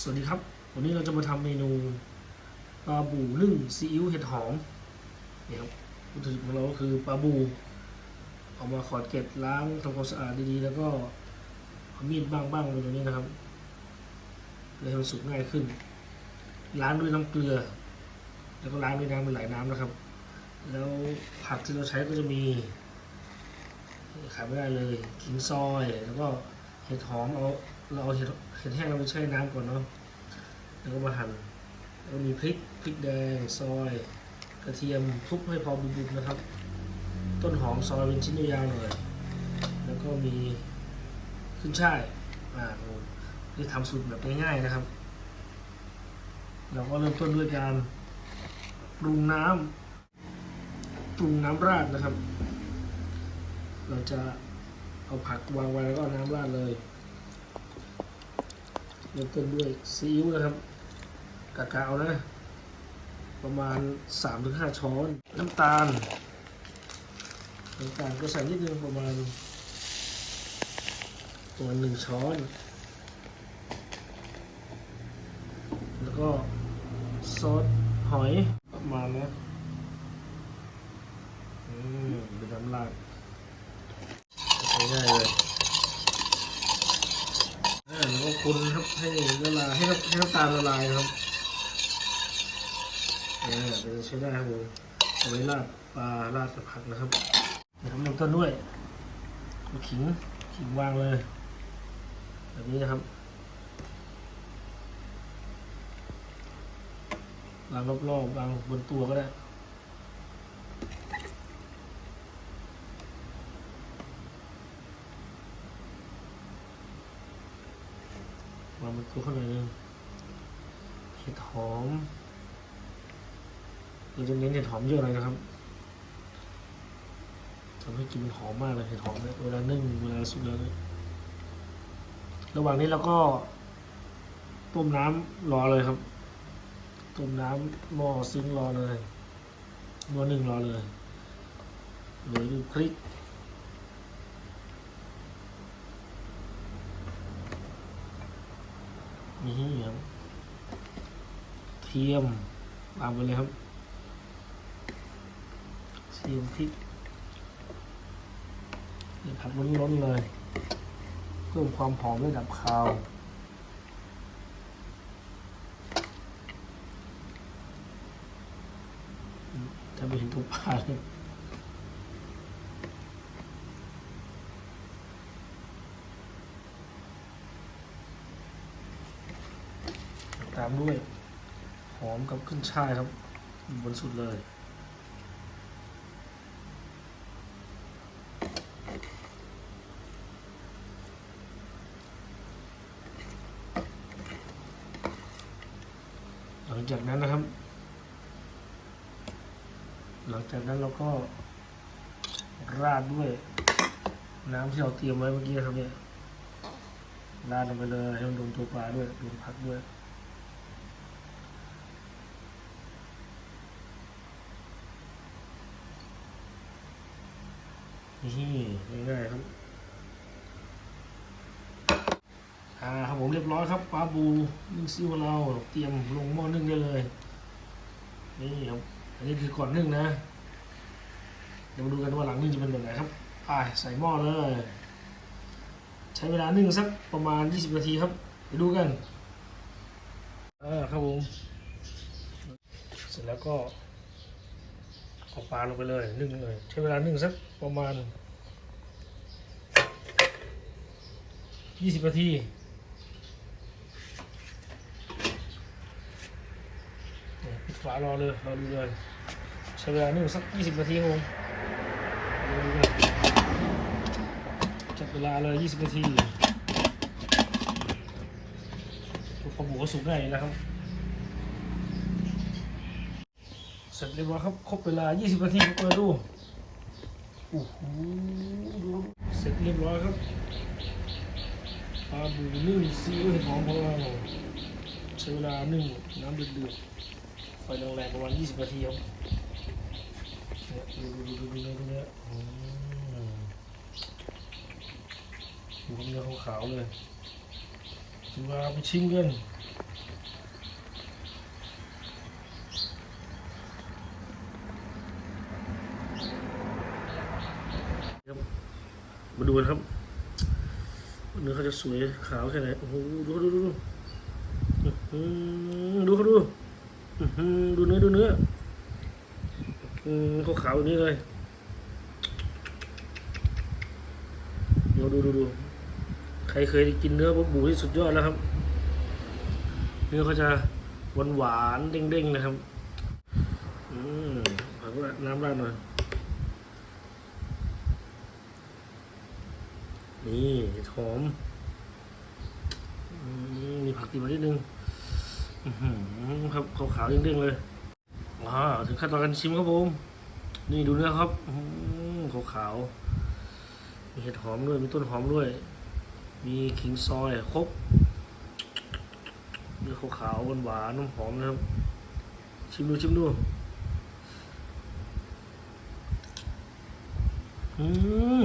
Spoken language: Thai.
สวัสดีครับ วันนี้เราจะมาทำเมนูปลาบูนึ่งซีอิ๊วเห็ดหอมนี่ครับวัตถุดิบของเราก็คือปลาบูเอามาขอดเกล็ดล้างทำความสะอาดดีๆ แล้วก็เอามีดบ้างๆไปตรงนี้นะครับเพื่อให้มันสุกง่ายขึ้น ล้างด้วยน้ำเกลือ แล้วก็ล้างด้วยน้ำเป็นหลายน้ำนะครับ แล้วผักที่เราใช้ก็จะมีขายไม่ได้เลยขิงซอยแล้วก็เห็ดหอมเอา เราเอาเห็ดเห็ดแห้งเราไปแช่น้ำก่อนเนาะแล้วก็มาหั่นแล้วมีพริกพริกแดงซอย กระเทียมทุบให้พอบุบๆนะครับ ต้นหอมซอยเป็นชิ้นยาวๆหน่อยแล้วก็มีขึ้นช่ายอ่าผมจะทำสูตรแบบง่ายๆนะครับ เราก็เริ่มต้นด้วยการปรุงน้ำปรุงน้ำราดนะครับ เราจะเอาผักวางไว้แล้วก็น้ำราดเลย เริ่มต้นด้วยซีอิ๊วนะครับกะกะเอานะ ประมาณ 3-5 ช้อน น้ำตาลน้ำตาลก็ใส่นิดนึงประมาณประมาณหนึ่งช้อน แล้วก็ซอสหอยประมาณนะอืมเป็นน้ำราดง่ายๆเลยอ่าแล้วก็ คนครับให้ละลายให้น้ำให้น้ำตาลละลายนะครับอ่าเดี๋ยวใช้ได้ครับผมเอาไว้ราดปลาราดกับผักนะครับเดี๋ยวผมเริ่มต้นด้วยขิงขิงวางเลย แบบนี้นะครับวางรอบๆวางบนตัวก็ได้ วางบนตัวข้างในนึงเห็ดหอมเราจะเน้นเห็ดหอมเยอะเลยนะครับทำให้กินมันหอมมากเลยเห็ดหอมเนี่ยเวลานึ่งเวลาสุกแล้วเนี่ยระหว่างนี้เราก็ ต้มน้ำรอเลยครับ ต้มน้ำหม้อซึ้งรอเลยหม้อหนึ่งรอเลยโรยด้วยพริก นี่ครับเทียมวางไปเลยครับเทียมพริกนี่ผัดล้นๆเลยเพิ่มความหอมระดับคาวถ้าไม่เห็นตัวปลาเลย ตามด้วย หอมกับขึ้นช่ายครับบนสุดเลย หลังจากนั้นนะครับ หลังจากนั้นเราก็ราดด้วย น้ำที่เราเตรียมไว้เมื่อกี้ครับเนี่ยราดลงไปเลยให้มันโดนตัวปลาด้วยโดนผักด้วย นี่ง่ายๆครับอ่าครับผมเรียบร้อยครับปลาบูนึ่งซิวเราเตรียมลงหม้อนึ่งได้เลย นี่ครับ อันนี้คือก่อนนึ่งนะ เดี๋ยวมาดูกันว่าหลังนึ่งจะเป็นแบบไหนครับไปใส่หม้อเลย ใช้เวลานึ่งสักประมาณ 20 นาทีครับ ไปดูกันอ่าครับผม เสร็จแล้วก็ เอาปลาลงไปเลยนึ่งเลยใช้เวลานึ่งสักประมาณ20นาทีเนี่ยปิดฝารอเลยรอดูเลยใช้เวลานึ่งสัก20นาทีครับผมจับเวลาเลย20นาทีปลาบูก็สุกง่ายนะครับ เสร็จเรียบร้อยครับ ครบเวลา 20 นาทีเปิดดูโอ้โหดูเสร็จเรียบร้อยครับปลาบูนึ่งซีอิ๊วเห็ดหอมของเราใช้เวลานึ่งน้ำเดือดๆไฟแรงๆประมาณ 20 นาทีครับเนี่ยดูดูดูดูเนื้อดูเนื้ออืมดูเนื้อขาวๆเลยถึงเวลาไปชิมกัน มาดูกันครับ เนื้อเขาจะสวยขาวแค่ไหนโอ้โหดูดูดูดูดูเขาดูดูเนื้อดูเนื้อเขาขาวแบบนี้เลยดูดูดูดูใครเคยกินเนื้อปลาบูที่สุดยอดแล้วครับเนื้อเขาจะหวานหวานเด้งๆนะครับ อืมผักราดน้ำราดหน่อย นี่หอมมีผักติดมานิดนึงครับขาวๆเด้งๆเลยอ่าถึงขั้นตอนการชิมครับผม นี่ดูเนื้อครับขาวๆมีเห็ดหอมด้วย มีต้นหอมด้วย มีขิงซอยครบเนื้อขาวๆหวานๆน้ำหอมนะครับ ชิมดูชิมดูอืม